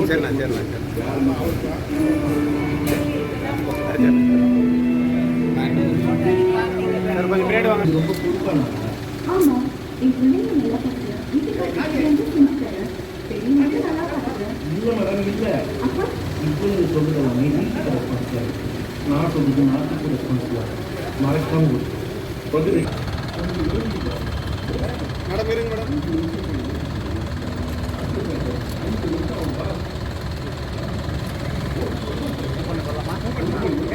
சரிண்ணா சரிண்ணா சார் கொஞ்சம் பின்னாடி வாங்க. ஆமாம் என் பிள்ளைங்க நல்லா பார்க்குறேன் வீட்டுக்கு வந்து பெரியவங்க நல்லா பார்க்குறேன் இல்லை. மேடம் இருங்க மேடம்.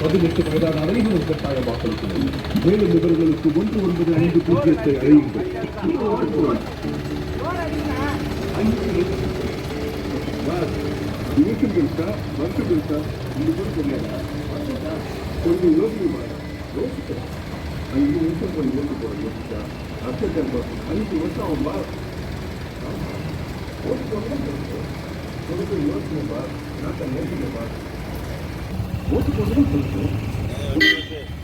பதினெட்டு வயதான அனைவரும் கட்டாய வாக்களிக்கிறது மேலும் இவர்களுக்கு ஒன்று ஒன்பது ஐந்து பூஜ்ஜியத்தை அழையுங்கள் இயக்கங்கள் சார் வருஷங்கள் சார் இது கூட தெரியாதா கொஞ்சம் யோசிக்குமா யோசிக்கிறேன் அஞ்சு நிமிஷம் கொஞ்சம் யோசிச்சு போகிறேன் யோசிச்சா அர்த்தம் அஞ்சு வருஷம் அவன் ஓட்டு போட்டு எதுக்கு யோசிக்கப்பா நான் யோசிக்கப்பா ஓட்டு போட்டு. தான்